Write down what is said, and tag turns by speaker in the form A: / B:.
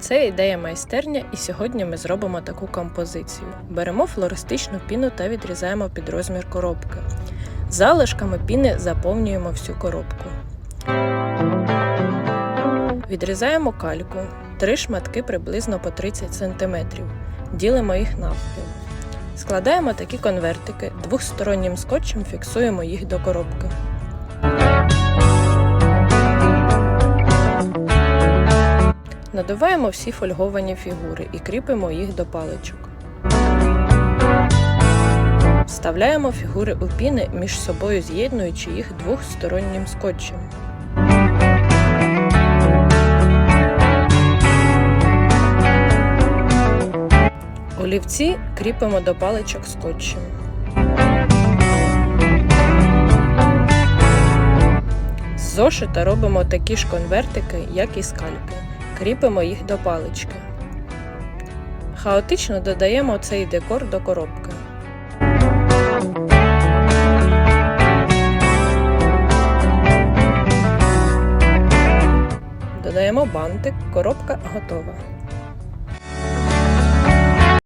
A: Це ідея майстерня, і сьогодні ми зробимо таку композицію. Беремо флористичну піну та відрізаємо під розмір коробки. Залишками піни заповнюємо всю коробку. Відрізаємо кальку, три шматки приблизно по 30 см. Ділимо їх навпіл. Складаємо такі конвертики, двохстороннім скотчем фіксуємо їх до коробки. Надуваємо всі фольговані фігури і кріпимо їх до паличок. Вставляємо фігури у піни між собою з'єднуючи їх двохстороннім скотчем. Олівці кріпимо до паличок скотчем. З зошита робимо такі ж конвертики, як і скальки. Кріпимо їх до палички. Хаотично додаємо цей декор до коробки. Додаємо бантик, коробка готова.